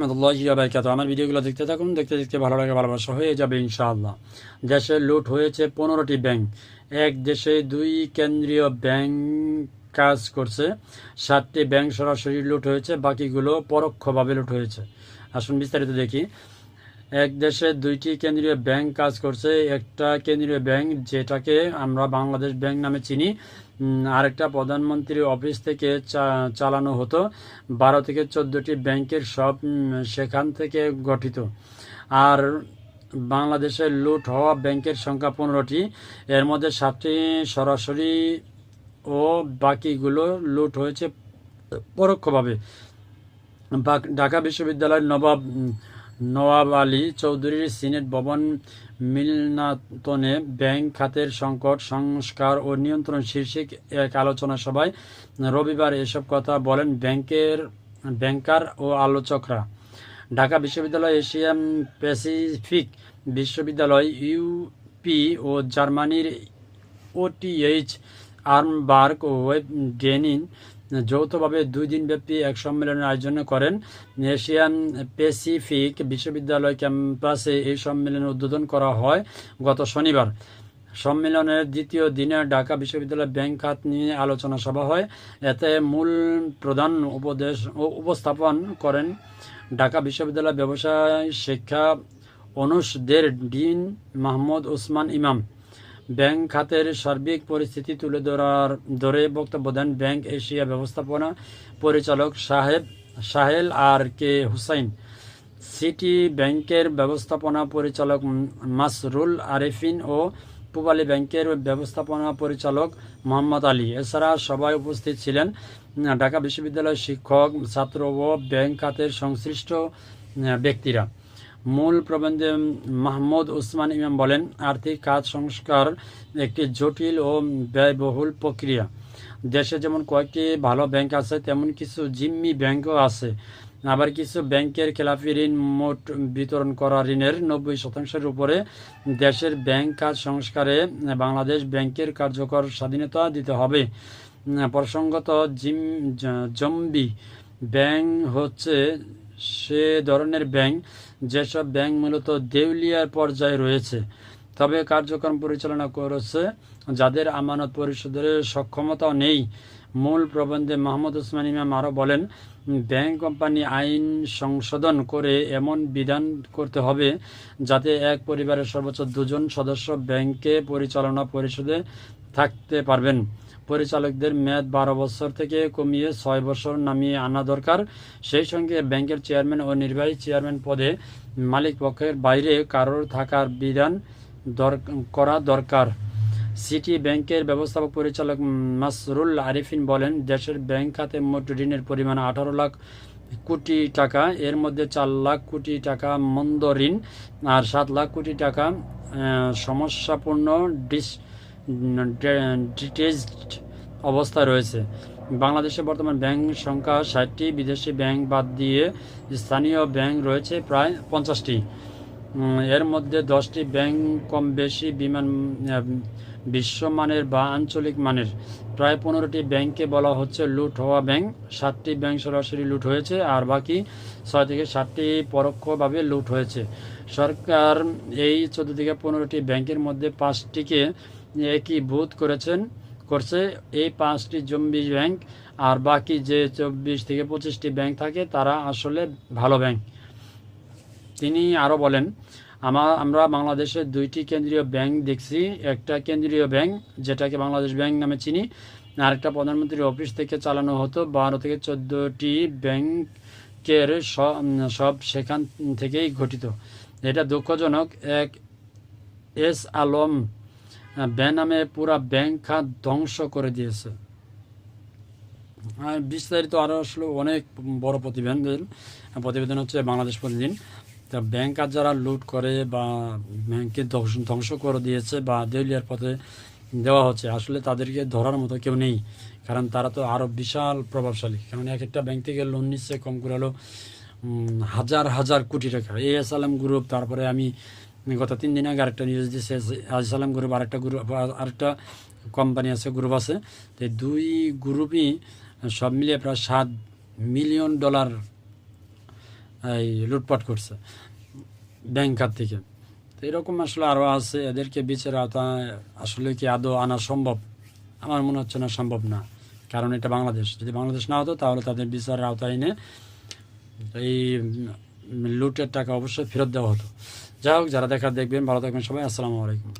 রহমতুল্লাহি আবরকাত আমার ভিডিওগুলো দেখতে থাকুন, দেখতে দেখতে ভালো লাগে, ভালোবাসা হয়ে যাবে ইনশাআল্লাহ। দেশে লুট হয়েছে পনেরোটি ব্যাংক। এক দেশে দুই কেন্দ্রীয় ব্যাংক কাজ করছে। সাতটি ব্যাংক সরাসরি লুট হয়েছে, বাকিগুলো পরোক্ষভাবে লুট হয়েছে। আসুন বিস্তারিত দেখি। এক দেশে দুইটি কেন্দ্রীয় ব্যাংক কাজ করছে। একটা কেন্দ্রীয় ব্যাংক, যেটাকে আমরা বাংলাদেশ ব্যাংক নামে চিনি আরেকটা প্রধানমন্ত্রীর অফিস থেকে চালানো হতো। বারো থেকে চোদ্দোটি ব্যাংকের সব সেখান থেকে গঠিত। আর বাংলাদেশে লুট হওয়া ব্যাংকের সংখ্যা পনেরোটি। এর মধ্যে সাতটি সরাসরি ও বাকিগুলো লুট হয়েছে পরোক্ষভাবে। ঢাকা বিশ্ববিদ্যালয়ের নবাব নওয়াব আলী চৌধুরীর সিনেট ভবন মিলনাতনে ব্যাংক খাতের সংকট, সংস্কার ও নিয়ন্ত্রণ শীর্ষিক এক আলোচনা সভায় রবিবার এসব কথা বলেন ব্যাংকের ব্যাংকার ও আলোচকরা। ঢাকা বিশ্ববিদ্যালয় এশিয়ান প্যাসিফিক বিশ্ববিদ্যালয় ইউপি ও জার্মানির ওটিএইচ আর্মবার্গ ওয়েব ডেনিন যৌথভাবে দুই দিনব্যাপী এক সম্মেলনের আয়োজন করেন। এশিয়ান প্যাসিফিক বিশ্ববিদ্যালয় ক্যাম্পাসে এই সম্মেলনের উদ্বোধন করা হয় গত শনিবার। সম্মেলনের দ্বিতীয় দিনে ঢাকা বিশ্ববিদ্যালয় ব্যাংক খাত নিয়ে আলোচনা সভা হয়। এতে মূল প্রধান উপদেশ ও উপস্থাপন করেন ঢাকা বিশ্ববিদ্যালয় ব্যবসায়, শিক্ষা অনুষদের ডিন মাহমুদ ওসমান ইমাম। ব্যাংক খাতের সার্বিক পরিস্থিতি তুলে ধরার ধরে বক্তব্য দেন ব্যাংক এশিয়া ব্যবস্থাপনা পরিচালক সাহেব সাহেল আর কে হুসাইন। সিটি ব্যাংকের ব্যবস্থাপনা পরিচালক মাসরুল আরেফিন ও পূবালী ব্যাংকের ব্যবস্থাপনা পরিচালক মোহাম্মদ আলী। এছাড়া সবাই উপস্থিত ছিলেন ঢাকা বিশ্ববিদ্যালয়ের শিক্ষক, ছাত্র ও ব্যাংক খাতের সংশ্লিষ্ট ব্যক্তিরা। মূল প্রবন্ধে মাহমুদ উসমান ইমাম বলেন, আর্থিক কাজ সংস্কার একটি জটিল ও ব্যয়বহুল প্রক্রিয়া। দেশে যেমন কয়েকটি ভালো ব্যাংক আছে, তেমন কিছু জিম্মি ব্যাংকও আছে। আবার কিছু ব্যাংকের খেলাপি ঋণ মোট বিতরণ করা ঋণের নব্বই শতাংশের উপরে দেশের ব্যাংক কাজ সংস্কারে বাংলাদেশ ব্যাংকের কার্যকর স্বাধীনতা দিতে হবে। প্রসঙ্গত, জিম জম্বি ব্যাংক হচ্ছে সে ধরনের ব্যাংক যেসব ব্যাংক মূলত দেউলিয়ার পর্যায়ে রয়েছে, তবে কার্যক্রম পরিচালনা করেছে, যাদের আমানত পরিশোধের সক্ষমতাও নেই। মূল প্রবন্ধে মাহমুদ ওসমান ইমাম আরও বলেন, ব্যাংক কোম্পানি আইন সংশোধন করে এমন বিধান করতে হবে যাতে এক পরিবারের সর্বোচ্চ দুজন সদস্য ব্যাংকে পরিচালনা পরিষদে থাকতে পারবেন। পরিচালকদের মেয়াদ বারো বছর থেকে কমিয়ে ছয় বছর নামিয়ে আনা দরকার। সেই সঙ্গে ব্যাংকের চেয়ারম্যান ও নির্বাহী চেয়ারম্যান পদে মালিক পক্ষের বাইরে কারোর থাকার বিধান দর- করা দরকার। সিটি ব্যাংকের ব্যবস্থাপক পরিচালক মাসরুল আরিফিন বলেন, দেশের ব্যাংক খাতে মোট ঋণের পরিমাণ আঠারো লাখ কোটি টাকা, এর মধ্যে চার লাখ কোটি টাকা মন্দ ঋণ আর সাত লাখ কোটি টাকা সমস্যাপূর্ণ ডিস ডিটেজড অবস্থায় রয়েছে। বাংলাদেশে বর্তমান ব্যাংক সংখ্যা ষাটটি, বিদেশি ব্যাংক বাদ দিয়ে স্থানীয় ব্যাংক রয়েছে প্রায় পঞ্চাশটি। এর মধ্যে দশটি ব্যাংক কম বেশি বিমান বিশ্বমানের বা আঞ্চলিক মানের। প্রায় পনেরোটি ব্যাংকে বলা হচ্ছে লুট হওয়া ব্যাংক। সাতটি ব্যাংক সরাসরি লুট হয়েছে আর বাকি ছয় থেকে সাতটি পরোক্ষভাবে লুট হয়েছে। সরকার এই চোদ্দ থেকে পনেরোটি ব্যাংকের মধ্যে পাঁচটিকে একীভূত করেছেন, করছে। এই পাঁচটি জম্বি ব্যাংক আর বাকি যে চব্বিশ থেকে পঁচিশটি ব্যাংক থাকে, তারা আসলে ভালো ব্যাংক। তিনি আরও বলেন আমার আমরা বাংলাদেশের দুইটি কেন্দ্রীয় ব্যাংক দেখছি। একটা কেন্দ্রীয় ব্যাংক, যেটাকে বাংলাদেশ ব্যাংক নামে চিনি আরেকটা প্রধানমন্ত্রীর অফিস থেকে চালানো হতো। বারো থেকে চোদ্দোটি ব্যাংকের সব সেখান থেকেই গঠিত। এটা দুঃখজনক। এক এস আলম বেনামে পুরা ব্যাংক খাত ধ্বংস করে দিয়েছে। বিস্তারিত আরও আসলে অনেক বড় প্রতিবেদন। প্রতিবেদন হচ্ছে বাংলাদেশ প্রতিদিন তা ব্যাংক আর যারা লুট করে বা ব্যাংকে ধ্বংস করে দিয়েছে বা দেউলিয়ার পথে দেওয়া হচ্ছে, আসলে তাদেরকে ধরার মতো কেউ নেই। কারণ তারা তো আরও বিশাল প্রভাবশালী। কারণ এক একটা ব্যাংক থেকে লোন নিচ্ছে, কম করে হলো হাজার হাজার কোটি টাকা। এ এস গ্রুপ তারপরে আমি গত তিন দিন আগে আরেকটা নিউজ দিচ্ছে আজ সালাম গ্রুপ আরেকটা গ্রুপ আরেকটা কোম্পানি আছে গ্রুপ আছে। তো দুই গ্রুপই সব মিলিয়ে প্রায় সাত মিলিয়ন ডলার এই লুটপাট করছে ব্যাংক খাত থেকে। তো এরকম আসলে আরও আছে, এদেরকে বিচার আওতায় আসলে কি আদৌ আনা সম্ভব? আমার মনে হচ্ছে না সম্ভব না, কারণ এটা বাংলাদেশ। যদি বাংলাদেশ না হতো, তাহলে তাদের বিচারের আওতায় এনে এই লুটের টাকা অবশ্যই ফেরত দেওয়া হতো। যাই হোক যারা দেখার দেখবেন ভালো থাকবেন সবাই আসসালামু আলাইকুম।